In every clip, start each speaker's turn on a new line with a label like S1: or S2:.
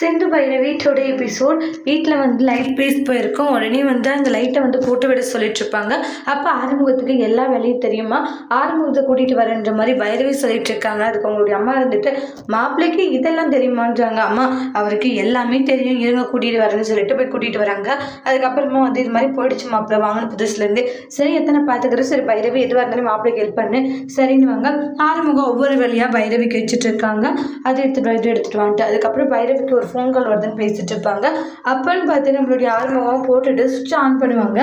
S1: சென்று Bhairavi today episode வீட்டில் வந்து லைட் பேஸ் போயிருக்கோம். உடனே வந்து அந்த லைட்டை வந்து போட்டு விட சொல்லிட்டு இருப்பாங்க. அப்போ ஆறுமுகத்துக்கு எல்லா வேலையும் தெரியுமா? ஆறுமுகத்தை கூட்டிகிட்டு வரன்ற மாதிரி பைரவி சொல்லிட்டு இருக்காங்க. அதுக்கு அவங்களுடைய அம்மா இருந்துட்டு மாப்பிள்ளைக்கு இதெல்லாம் தெரியுமான்றாங்க. அம்மா அவருக்கு எல்லாமே தெரியும். இருங்க கூட்டிகிட்டு வரேன்னு சொல்லிட்டு போய் கூட்டிகிட்டு வராங்க. அதுக்கப்புறமா வந்து இது மாதிரி போயிடுச்சு மாப்பிள்ளை. வாங்கின புதுசுலேருந்து சரி எத்தனை பார்த்துக்கிறோம் சரி பைரவி எதுவாக இருந்தாலும் மாப்பிள்ளைக்கு ஹெல்ப் பண்ணு. சரின்னு வாங்க. ஆறுமுகம் ஒவ்வொரு வழியாக பைரவிக்கு வச்சுட்டு இருக்காங்க. அதை எடுத்துகிட்டு வந்து எடுத்துகிட்டு வந்துட்டு அதுக்கப்புறம் பைரவிக்கு ஒரு ஃபோன் கால் வருதுன்னு பேசிட்டு இருப்பாங்க. அப்போன்னு பார்த்து நம்மளுடைய ஆறுமுகம் போட்டுட்டு சுவிட்ச் ஆன் பண்ணுவாங்க.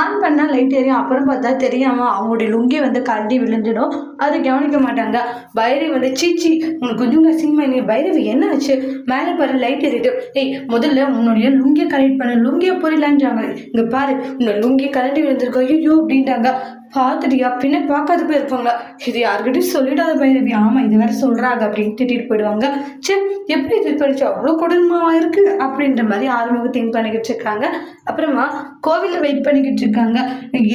S1: ஆன் பண்ணால் லைட் எரியும். அப்புறம் பார்த்தா தெரியாமல் அவங்களுடைய லுங்கி வந்து கண்டி விழுந்துடும். அதை கவனிக்க மாட்டாங்க. பைரவி வந்து சீச்சி உனக்கு கொஞ்சம் சிம்மா நீ பைரவி என்ன ஆச்சு? மேலே பாரு லைட் எரியுது. ஏய் முதல்ல உன்னுடைய லுங்கியை கலெக்ட் பண்ண. லுங்கியை புரியலான்றாங்க. இங்கே பாரு உன்னோட லுங்கி கலண்டி விழுந்திருக்கோம் ஐயோ அப்படின்ட்டாங்க. பார்த்துட்டியா பின்ன பார்க்காத போயிருப்பாங்க இது யாருக்கிட்டையும் சொல்லிடாத பைரவி ஆமாம் இது வேற சொல்கிறாங்க அப்படின்னு திட்டிட்டு போயிடுவாங்க. சே எப்படி இது படிச்சு அவ்வளோ கொடுமையாக இருக்கு? அப்படின்ற மாதிரி ஆறுமுகம் திங்க் பண்ணிக்கிட்டு இருக்காங்க. அப்புறமா கோவிலில் வெயிட் பண்ணிக்கிட்டு இருக்காங்க.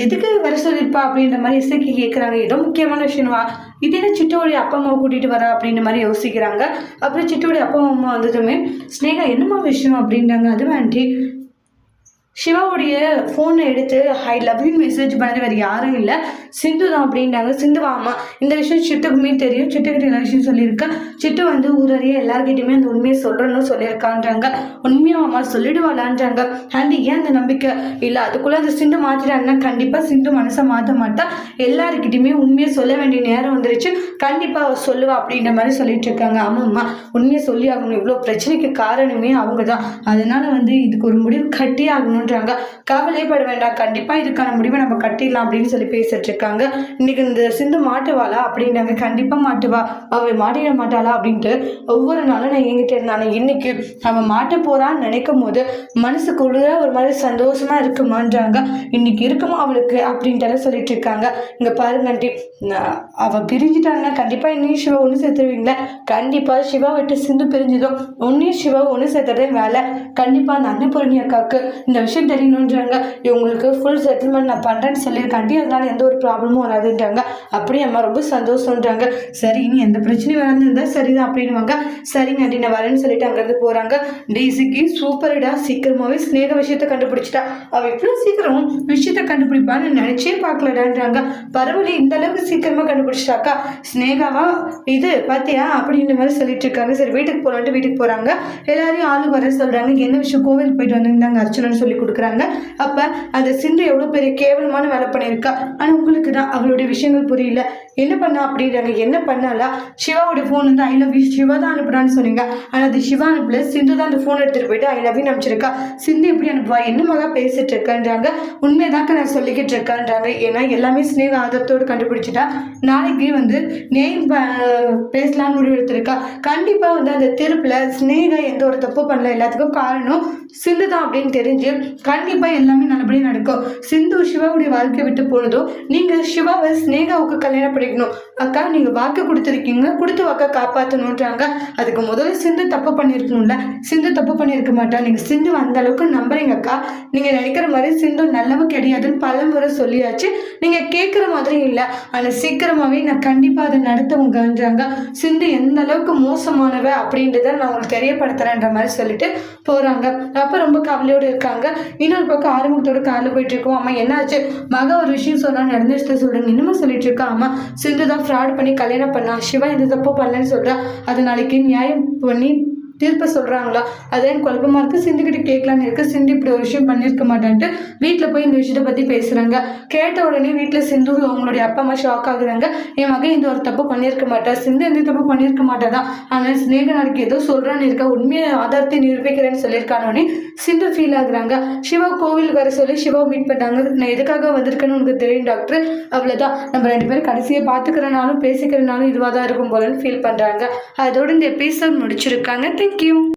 S1: எதுக்கு வர சொல்லியிருப்பா? அப்படின்ற மாதிரி இசைக்கு கேட்குறாங்க ஏதோ முக்கியமான விஷயமா இது என்ன சிட்டோடைய அப்பா அம்மாவை கூட்டிகிட்டு வரா? அப்படின்ற மாதிரி யோசிக்கிறாங்க. அப்புறம் சிட்டோடைய அப்பா அம்மா வந்ததுமே ஸ்னேகா என்னம்மா விஷயம்? அப்படின்றாங்க. அது வேண்டி சிவாவுடைய ஃபோனை எடுத்து ஐ லவ் யூ மெசேஜ் பண்ணது வேறு யாரும் இல்லை. சிந்து தான் அப்படின்றாங்க. சிந்து வாமா இந்த விஷயம் சிட்டுக்குமே தெரியும். சிட்டுக்கிட்ட எல்லா விஷயம் சொல்லியிருக்கா? சிட்டு வந்து ஊரறிய எல்லாருக்கிட்டையுமே அந்த உண்மையை சொல்கிறேன்னு சொல்லியிருக்கான்றாங்க. உண்மையாவாமா சொல்லிடுவாளான்றாங்க. ஆண்டி ஏன் அந்த நம்பிக்கை இல்லை? அதுக்குள்ளே அந்த சிந்து மாற்றிட்டாங்கன்னா கண்டிப்பாக சிந்து மனசை மாற்ற மாட்டா. எல்லாருக்கிட்டையுமே உண்மையை சொல்ல வேண்டிய நேரம் வந்துருச்சு. கண்டிப்பாக அவள் சொல்லுவா அப்படின்ற மாதிரி சொல்லிட்டு இருக்காங்க ஆமாம்மா உண்மையை சொல்லி ஆகணும் இவ்வளோ பிரச்சனைக்கு காரணமே அவங்க தான் அதனால வந்து இதுக்கு ஒரு முடிவு கட்டி ஆகணுன்றாங்க கவலைப்பட வேண்டாம். கண்டிப்பாக இதுக்கான முடிவை நம்ம கட்டிடலாம் அப்படின்னு சொல்லி பேசிட்டு இருக்காங்க. இன்னைக்கு இந்த சிந்து மாட்டுவாளா? அப்படின்றாங்க. கண்டிப்பாக மாட்டுவா. அவள் மாட்டிட மாட்டாளா? அப்படின்ட்டு ஒவ்வொரு நாளும் நான் எங்கிட்ட இருந்தானே இன்னைக்கு அவன் மாட்ட போறான்னு நினைக்கும் போது மனசுக்குள்ள ஒரு மாதிரி சந்தோஷமா இருக்குமான்றாங்க. இன்னைக்கு இருக்குமா அவளுக்கு? அப்படின்ட்டு சொல்லிட்டு இருக்காங்க. இங்க பாருங்க ஆண்டி. அவள் அவ பிரிஞ்சுட்டாங்கன்னா கண்டிப்பா இன்னும் சிவா ஒன்று சேர்த்துருவீங்களா? கண்டிப்பா சிவா விட்டு சிந்து பிரிஞ்சதும் ஒன்றையும் சிவா ஒன்று சேர்த்துறதே வேலை. கண்டிப்பா அந்த அன்னபூரணி அக்காவுக்கு இந்த விஷயம் தெரியணுன்றாங்க இவங்களுக்கு ஃபுல் செட்டில்மெண்ட் நான் பண்ணுறேன்னு சொல்லியிருக்காண்டி அதனால எந்த ஒரு ப்ராப்ளமும் வராதுன்றாங்க. அப்படியே அம்மா ரொம்ப சந்தோஷம்ன்றாங்க. சரி இனி எந்த பிரச்சனையும் வராதுன்னு சரிதான் அப்படின்னுவாங்க. சரிங்க ஆண்டி நான் வரேன்னு சொல்லிட்டு அங்கேருந்து போகிறாங்க டெய்ஸிக்கு சூப்பரிடா சீக்கிரமாகவே ஸ்னேக விஷயத்தை கண்டுபிடிச்சிட்டா. அவள் இவ்வளோ சீக்கிரம் விஷயத்தை கண்டுபிடிப்பான்னு நினச்சே பார்க்கலடான்றாங்க. பரவாயில்ல இந்த அளவுக்கு சீக்கிரமாக கண்டுபிடிச்சிட்டாக்கா. ஸ்னேகாவா இது பார்த்தியா அப்படின்ற மாதிரி சொல்லிட்டு இருக்காங்க. சரி வீட்டுக்கு போகலான்ட்டு வீட்டுக்கு போகிறாங்க எல்லாரையும் ஆளு வர சொல்கிறாங்க என்ன விஷயம்? கோவில் போயிட்டு வந்திருந்தாங்க அர்ச்சனைன்னு சொல்லி கொடுக்குறாங்க. அப்போ அந்த சிந்து எவ்வளோ பெரிய கேவலமான வேலை பண்ணியிருக்கா? ஆனால் உங்களுக்கு தான் அவளுடைய விஷயங்கள் புரியல. என்ன பண்ணா அப்படின்றாங்க. என்ன பண்ணாலா? சிவாவோட ஃபோன் வந்து ஐ லவ் யூ சிவா தான் அனுப்புறான்னு சொன்னீங்க. ஆனால் அது சிவா அனுப்பல. சிந்து தான் அந்த ஃபோன் எடுத்துகிட்டு போயிட்டு ஐ லவ் யூ அனுப்பிச்சிருக்கா. சிந்து எப்படி அனுப்புவா? என்ன மகா பேசிட்டு இருக்கன்றாங்க. உண்மைதாக்க நான் சொல்லிக்கிட்டு இருக்கேன்றாங்க. ஏன்னா எல்லாமே ஸ்னேக ஆதரத்தோடு கண்டுபிடிச்சிட்டா. நாளைக்கு வந்து நேம் பேசலாம்னு முடிவு எடுத்திருக்கா. கண்டிப்பாக வந்து அந்த திருப்பில் ஸ்னேகா எந்த ஒரு தப்பு பண்ணல. எல்லாத்துக்கும் காரணம் சிந்து தான் அப்படின்னு தெரிஞ்சு கண்டிப்பாக எல்லாமே நல்லபடியாக நடக்கும். சிந்து சிவாவுடைய வாழ்க்கை விட்டு போனதும் நீங்கள் சிவாவை ஸ்னேகாவுக்கு கல்யாணம் பண்ணிக்கணும். அக்கா நீங்கள் வாக்கு கொடுத்துருக்கீங்க கொடுத்து வாக்கை காப்பாற்றணுன்றாங்க அதுக்கு முதல்ல சிந்து தப்பு பண்ணியிருக்கணும்ல சிந்து தப்பு பண்ணியிருக்க மாட்டா. நீங்கள் சிந்து அந்த அளவுக்கு நம்புறீங்க அக்கா. நீங்கள் நினைக்கிற மாதிரி சிந்து நல்லவ கிடையாதுன்னு பல முறை சொல்லியாச்சு. நீங்கள் கேட்குற மாதிரி இல்லை. ஆனால் சீக்கிரமாகவே நான் கண்டிப்பாக அதை நடத்துவங்கன்றாங்க சிந்து எந்த அளவுக்கு மோசமானவ அப்படின்றத நான் உங்களுக்கு தெரியப்படுத்துறேன்ற மாதிரி சொல்லிட்டு போகிறாங்க அப்போ ரொம்ப கவலையோடு இருக்காங்க. இன்னொரு பக்கம் ஆரம்பத்தோட காரில் போயிட்டு இருக்கோம் அம்மா என்னாச்சு? மக ஒரு விஷயம் சொன்னா நடந்துச்சு சொல்றேன். இன்னமும் சொல்லிட்டு இருக்கா அம்மா சிந்து தான் ஃப்ராட் பண்ணி கல்யாணம் பண்ணா. சிவா இந்த தப்பு பண்ணலன்னு சொல்றா. அது நாளைக்கு நியாயம் பண்ணி திருப்ப சொல்கிறாங்களா அதான் குழப்பமாக இருக்குது சிந்துக்கிட்ட கேட்கலான்னு இருக்குது சிந்து இப்படி ஒரு விஷயம் பண்ணியிருக்க மாட்டேன்ட்டு வீட்டில் போய் இந்த விஷயத்தை பற்றி பேசுகிறாங்க கேட்ட உடனே வீட்டில் சிந்து அவங்களுடைய அப்பா அம்மா ஷாக் ஆகுறாங்க. என் மகன் இந்த ஒரு தப்பு பண்ணியிருக்க மாட்டா சிந்து எந்த தப்பு பண்ணியிருக்க மாட்டாதான் ஆனால் ஸ்னேக நாளைக்கு ஏதோ சொல்கிறான்னு இருக்கா? உண்மையை ஆதாரத்தை நிரூபிக்கிறேன்னு சொல்லியிருக்கானோடனே சிந்து ஃபீல் ஆகுறாங்க. சிவா கோவில் வர சொல்லி சிவா மீட் பண்ணாங்க நான் எதுக்காக வந்திருக்கேன்னு உனக்கு தெரியும் டாக்டர் அவ்வளோதான் நம்ம ரெண்டு பேரும் கடைசியை பார்த்துக்கிறனாலும் பேசிக்கிறனாலும் இதுவாக தான் இருக்கும் போலன்னு ஃபீல் பண்ணுறாங்க அதோட இந்த எபிசோட் முடிச்சிருக்காங்க. Thank you.